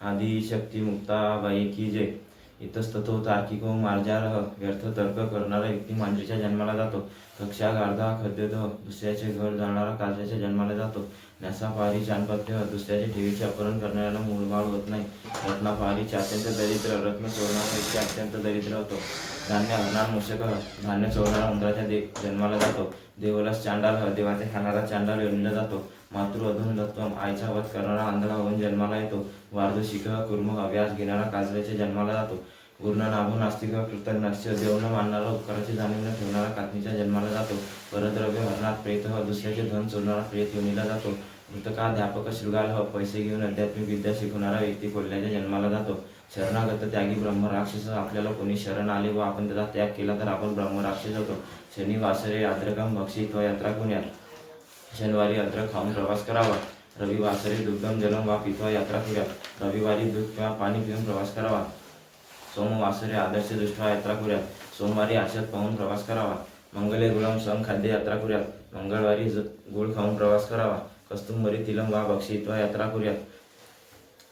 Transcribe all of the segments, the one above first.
आदिशक्ती मुक्ताबाई की जय इतस्ततो तार्किको मार्जारह व्यर्थ तर्क करणारा व्यक्ती मांजरीच्या जन्माला जातो. कक्षा गार्धा खद्यदह दुसऱ्याचे घर जाणारा काजऱ्याच्या जन्माला जातो. न्यासापारी चानपथ्य दुसऱ्याचे ठेवीचे अपहरण करणाऱ्याला मूळमाळ होत नाही. रत्नापारीचे अत्यंत दरिद्र रत्न चोरणारा व्यक्ती अत्यंत दरिद्र होतो. धान्य हरणार मूषक धान्य चोरणारा उंदराच्या दे जन्माला जातो. देवालाच चांडाल देवाचे खाणारा चांडाल योजना जातो. मातृ अधून दत्तम आईचा वध करणारा आंधळा होऊन जन्माला येतो. वार्धशिक कुर्म व्यास घेणारा काजऱ्याच्या जन्माला जातो. गुर्ण नाभो नास्तिक कृतज्ञास्य देव न मानणारा उपकाराची जाणीव न ठेवणारा कातनीच्या जन्माला जातो. परद्रव्य हरणात प्रेत दुसऱ्याचे धन चोरणारा प्रेत योनीला जातो. मृतकाध्यापक शृगाल ह पैसे घेऊन आध्यात्मिक विद्या शिकवणारा व्यक्ती कोल्ह्याच्या जन्माला जातो. शरणागत त्यागी ब्रह्म राक्षस आपल्याला कोणी शरण आले व आपण त्याचा त्याग केला तर आपण ब्रह्म राक्षस होतो. शनी वासरे आद्रकम भक्षित व यात्रा कुण्यात शनिवारी अद्रक खाऊन प्रवास करावा. रविवासरी दुर्गम जलम वा पित्वा यात्रा करूयात. रविवारी दूध किंवा पाणी पिऊन प्रवास करावा. सोमवासरे आदर्श दृष्ट्या यात्रा करूयात. सोमवारी आशात पाहून प्रवास करावा. मंगले गुलाम सम खाद्य यात्रा करूयात. मंगळवारी गुळ खाऊन प्रवास करावा. कस्तुंबरी तिलम वा बक्षित्वा यात्रा करूयात.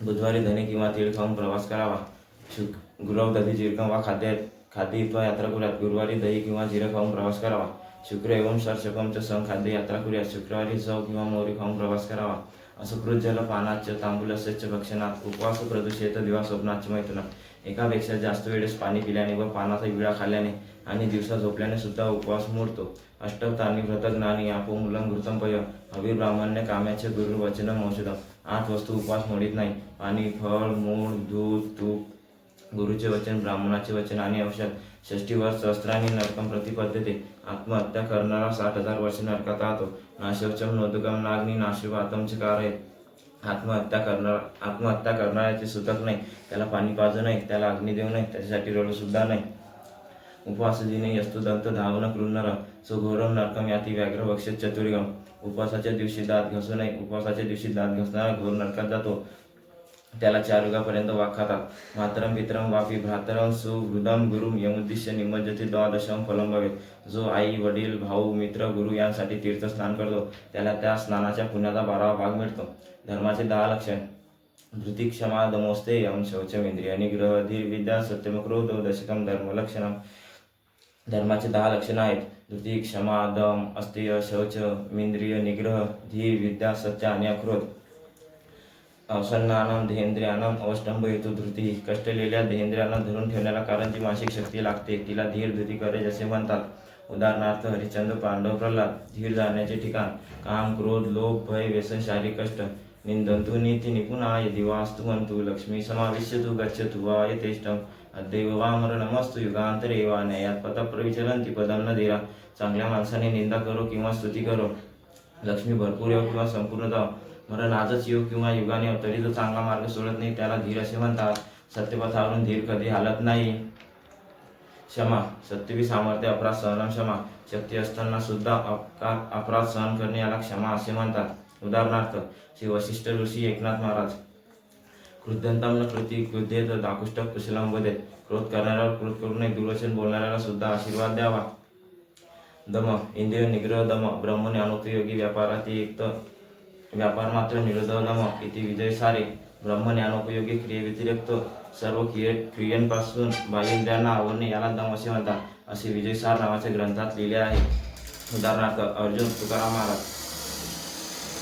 बुधवारी धने किंवा तीळ खाऊन प्रवास करावा. शुक गुरव दही जिरकम वा खाद्य खाद्य यात्रा करूयात गुरुवारी दही किंवा जिरं खाऊन प्रवास करावा. शुक्र एवं शर्षकमचं सम खाद्य यात्रा करूयात शुक्रवारी चव किंवा मोहरी खाऊन प्रवास करावा. असकृत जल पानाच तांबूल स्वच्छ भक्षणात उपवास प्रदूषित दिवा स्वप्नाच्य मैथुनात एकापेक्षा जास्त वेळेस पाणी पिल्याने व पानाचा विळा खाल्ल्याने आणि दिवसा झोपल्याने सुद्धा उपवास मोडतो. अष्टवतानी व्रतज्ञानी आपो मुलं घृतंपय अविर्ब्राह्मण्य कामाचे गुरु वचन औषधम आठ वस्तू उपवास मोडीत नाही. पाणी फळ मूळ दूध तूप गुरुचे वचन ब्राह्मणाचे वचन आणि औषध षष्टीवर सहस्त्राने नरकम प्रतिपद्धते आत्महत्या करणारा साठ हजार वर्ष नरकात राहतो. नाशवचम नोदगम नागनी नाशिवातम कार आहे आत्महत्या करणार आत्महत्या करणाऱ्याचे सुतक नाही. त्याला पाणी पाजू नाही त्याला अग्नी देऊ नाही त्याच्यासाठी रडू सुद्धा नाही. उपवास दिने यस्तु दंत धावन कृन्नर सुघोरम नरकम याती व्याघ्र वक्ष चतुर्गम. उपवासाच्या दिवशी दात घसू नये. उपवासाच्या दिवशी दात घसणारा घोर नरकात जातो. त्याला चार युगापर्यंत वाखातात. मातरम पितरम वापी भ्रातरम सुहृदम गुरुम यमुद्दिश्य निमज्जते द्वादशम फलम जो आई वडील भाऊ मित्र गुरु यांसाठी तीर्थस्नान करतो त्याला त्या स्नानाच्या पुण्याचा बारावा भाग मिळतो. धर्माचे दहा लक्षण. धृती क्षमा दमोस्ते यम शौचम इंद्रिय निग्रह धीर विद्या सत्यम क्रोध दशकम धर्मलक्षणम धर्माचे दहा लक्षणं आहेत. धृती क्षमा दम अस्तेय शौच इंद्रिय निग्रह धीर विद्या सत्य आणि अक्रोध. अवसन्नानम देहेंद्रियानम अवष्टंब येतो धृती. कष्टलेल्या देहेंद्रियांना धरून ठेवण्याला कारण जी मानसिक शक्ती लागते तिला धीर धृती करेज असे म्हणतात. उदाहरणार्थ हरिश्चंद्र पांडव प्रल्हाद धीर जाण्याचे ठिकाण. काम क्रोध लोभ भय व्यसन शारीरिक कष्ट. निंदंतु नीती निपुणाय दिवास्तुवंतु लक्ष्मी समाविश्यतु गच्छतु वा यथेष्टम अद्दैव वा मरणमस्तु युगांतरे वा न्यायात पथ प्रविचलंती पदम न दिरा. चांगल्या माणसाने निंदा करो किंवा स्तुती करो. लक्ष्मी भरपूर येऊ किंवा संपूर्ण जाव मरण आजच योग किंवा युगाने तरी जो चांगला मार्ग सोडत नाही त्याला धीर असे म्हणतात सत्यपथावरून धीर कधी हालत नाही. क्षमा सत्यवी सामर्थ्य अपराध सहन क्षमा शक्ती असताना सुद्धा अपराध सहन करणे याला क्षमा असे म्हणतात. उदाहरणार्थ श्री वशिष्ठ ऋषी एकनाथ महाराज कृद्यंतम कृती कृती तर दाकुष्ट कुशलम वदेत क्रोध करणाऱ्यावर क्रोध करू नये दुर्वचन बोलणाऱ्याला सुद्धा आशीर्वाद द्यावा. दम इंद्रिय निग्रह दम ब्रह्मने अनुपयोगी व्यापारात युक्त व्यापार मात्र निरोध दम इथे विजय सारे. ब्रह्म ज्ञानोपयोगी क्रियेव्यतिरिक्त सर्व क्रिये क्रियांपासून बाह्येंद्रियांना आवडणे याला दम असे म्हणतात असे विजय सार नावाच्या ग्रंथात लिहिले आहे. उदाहरणार्थ अर्जुन तुकाराम महाराज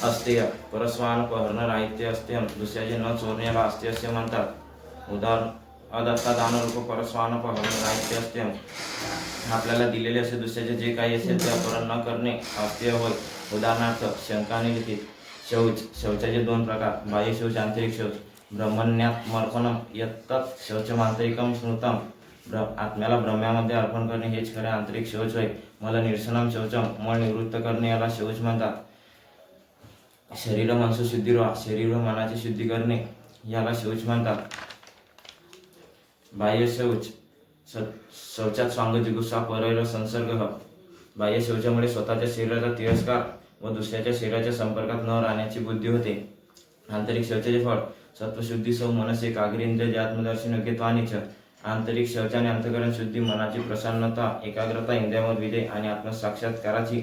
अस्तेय परस्वान हरण राहित्य अस्त्यम दुसऱ्याचे न चोरणे याला अस्त्य असे म्हणतात. उदाहरण अदत्ता दानरूप परस्वान हरण राहित्य अस्त्यम आपल्याला दिलेले असे दुसऱ्याचे जे काही असेल ते अपहरण न करणे अस्त्य होय. उदाहरणार्थ शंकाने लिखित शौच शौचाचे दोन प्रकार बाह्य शौच आंतरिक शौच. ब्रह्मण्यात मर्पणम शौच शौचमांतरिकम स्मृतम. ब्र आत्म्याला ब्रह्म्यामध्ये अर्पण करणे हेच खरे आंतरिक शौच होय. मला निरसनम शौचम मळ निवृत्त करणे याला शौच म्हणतात. शरीर मनस शुद्धी शरीर व मनाची शुद्धी करणे याला शौच म्हणतात. बाह्य शौच स- शौचात स्वांग जिगुसा परैर संसर्ग बाह्य शौचामुळे स्वतःच्या शरीराचा तिरस्कार व दुसऱ्याच्या शरीराच्या संपर्कात न राहण्याची बुद्धी होते. आंतरिक शौचाचे फळ सत्वशुद्धी सौ मनस एकाग्रेंद्र आत्मदर्शन योग्यत्वानिच आंतरिक शौचाने अंतकरण शुद्धी मनाची प्रसन्नता एकाग्रता इंद्रियावर विजय आणि आत्मसाक्षात्काराची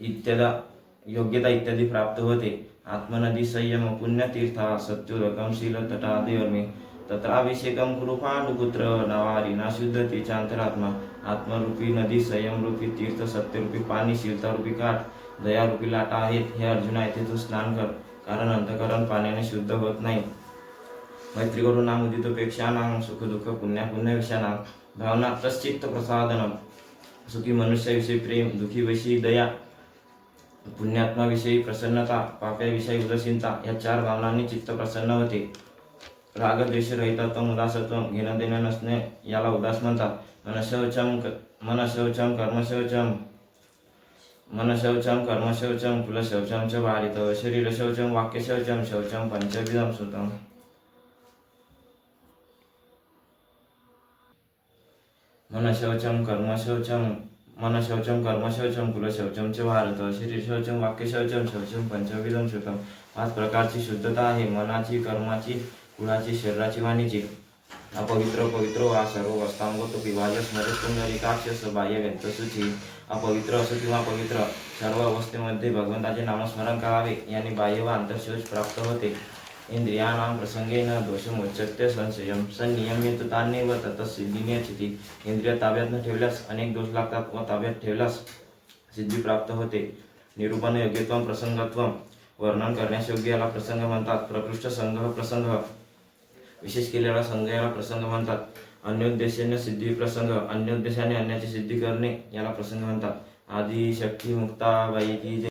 इत्यादा योग्यता इत्यादी प्राप्त होते. आत्मनदी संयम पुण्यतीर्था सत्युरकमशील शील तटादेवर्मे तत्राभिषेकम कुरु पांडुपुत्र नवारिना शुद्ध तिच्या अंतरात्मा आत्मरूपी नदी संयमरूपी तीर्थ सत्यरूपी पाणी शीलतारूपी काठ दयारूपी लाटा आहेत हे अर्जुना येथे तू स्नान कर कारण अंतकरण पाण्याने शुद्ध होत नाही. मैत्री करून नाम उदितोपेक्षा नाम सुख दुःख पुण्या पुण्यविषयाना भावना तश्चित्त प्रसादनम सुखी मनुष्याविषयी प्रेम दुखीविषयी दया पुण्यात्माविषयी प्रसन्नता पाप्याविषयी उदासीनता या चार भावनांनी चित्त प्रसन्न होते. राग द्वेष उदासत्व घेणं देणं नसणे याला उदास म्हणतात. मनशौचम मनशौचम कर्मशौचम मनशौचम कर्मशौचम कुलशौचम च वारित शरीरशौचम वाक्यशौचम शौचम पंचविधम सुतम. मनशौचम कर्मशौचम मनशौचम कर्मशौचम कुलशौचम च भारत शरीरशौचम वाक्यशौचम शौचम पंचविधम श्रुतम पाच प्रकारची शुद्धता आहे. मनाची कर्माची कुळाची शरीराची वाणीची? अपवित्र पवित्र वा सर्व वस्तांगत विभाज्य स्मरित पुंडलिकाक्षस बाह्य व्यक्तसूची अपवित्र असो किंवा पवित्र सर्व अवस्थेमध्ये भगवंताचे नामस्मरण करावे. याने बाह्य व आंतरशोष प्राप्त होते. इंद्रियाणां प्रसंगेन दोषमुच्चत्य संशयम संनियमितताने व ततसिद्धीनेचिती इंद्रिय ताब्यात न ठेवल्यास अनेक दोष लागतात व ताब्यात ठेवल्यास सिद्धी प्राप्त होते. निरूपण योग्यत्व प्रसंगत्व वर्णन करण्यास योग्य याला प्रसंग म्हणतात. प्रकृष्ट संघ प्रसंग. विशेष केलेला संघ याला प्रसंग म्हणतात. अन्योद्देशाने सिद्धी प्रसंग अन्योद्देशाने अन्याची सिद्धी करणे याला प्रसंग म्हणतात. आदि शक्ती मुक्ताबाई की जे